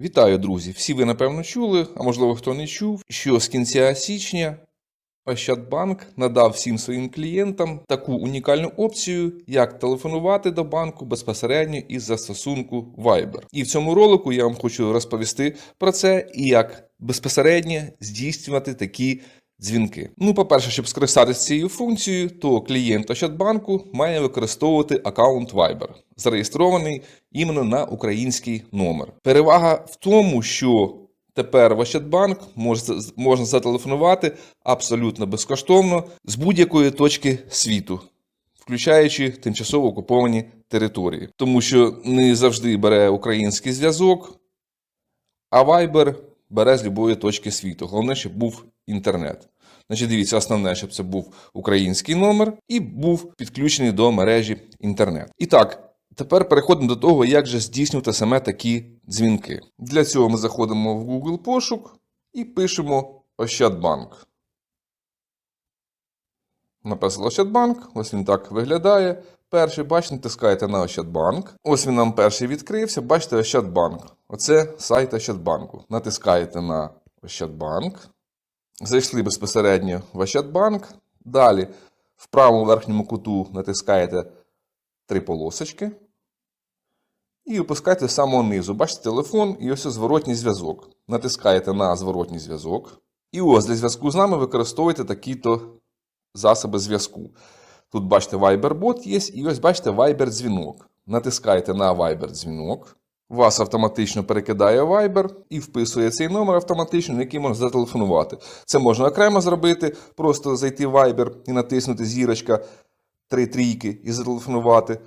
Вітаю, друзі! Всі ви напевно чули, а можливо хто не чув, що з кінця січня Ощадбанк надав всім своїм клієнтам таку унікальну опцію, як телефонувати до банку безпосередньо із застосунку Viber. І в цьому ролику я вам хочу розповісти про це і як безпосередньо здійснювати такі дзвінки. Ну, по-перше, щоб скористатися цією функцією, то клієнт Ощадбанку має використовувати аккаунт Viber, зареєстрований іменно на український номер. Перевага в тому, що тепер в Ощадбанк можна, зателефонувати абсолютно безкоштовно з будь-якої точки світу. Включаючи тимчасово окуповані території, тому що не завжди бере український зв'язок, а Viber бере з любої точки світу. Головне, щоб був інтернет. Значить, дивіться, основне, щоб це був український номер і був підключений до мережі інтернет. І так, тепер переходимо до того, як же здійснювати саме такі дзвінки. Для цього ми заходимо в Google пошук і пишемо Ощадбанк. Написали Ощадбанк, ось він так виглядає. Перший, бачите, натискаєте на Ощадбанк. Ось він нам перший відкрився. Бачите, Ощадбанк. Оце сайт Ощадбанку. Натискаєте на Ощадбанк. Зайшли безпосередньо в Ощадбанк. Далі в правому верхньому куту натискаєте три полосочки. І опускаєте з самого низу. Бачите телефон і ось зворотній зв'язок. Натискаєте на зворотній зв'язок. І ось для зв'язку з нами використовуєте такі-то засоби зв'язку. Тут бачите Viber-бот є, і ось бачите Viber-дзвінок. Натискаєте на Viber-дзвінок. Вас автоматично перекидає Viber і вписує цей номер автоматично, на який можна зателефонувати. Це можна окремо зробити, просто зайти в Viber і натиснути зірочка три трійки і зателефонувати.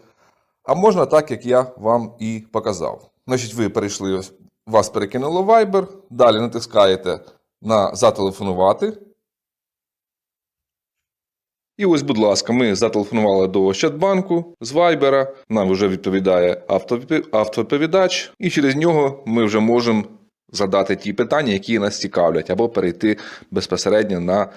А можна так, як я вам і показав. Значить, ви перейшли, вас перекинуло Viber, далі натискаєте на зателефонувати. І ось, будь ласка, ми зателефонували до Ощадбанку з Вайбера. Нам вже відповідає автові- автоповідач, і через нього ми вже можемо задати ті питання, які нас цікавлять, або перейти безпосередньо на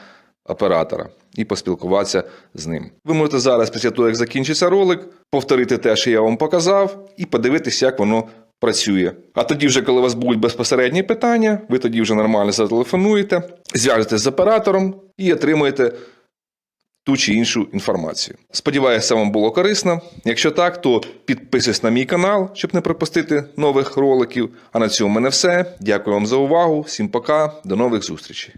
оператора і поспілкуватися з ним. Ви можете зараз, після того, як закінчиться ролик, повторити те, що я вам показав, і подивитися, як воно працює. А тоді, вже, коли у вас будуть безпосередні питання, ви тоді вже нормально зателефонуєте, зв'яжетесь з оператором і отримуєте ту чи іншу інформацію. Сподіваюся, вам було корисно. Якщо так, то підписуйтесь на мій канал, щоб не пропустити нових роликів. А на цьому в мене все. Дякую вам за увагу. Всім пока, до нових зустрічей.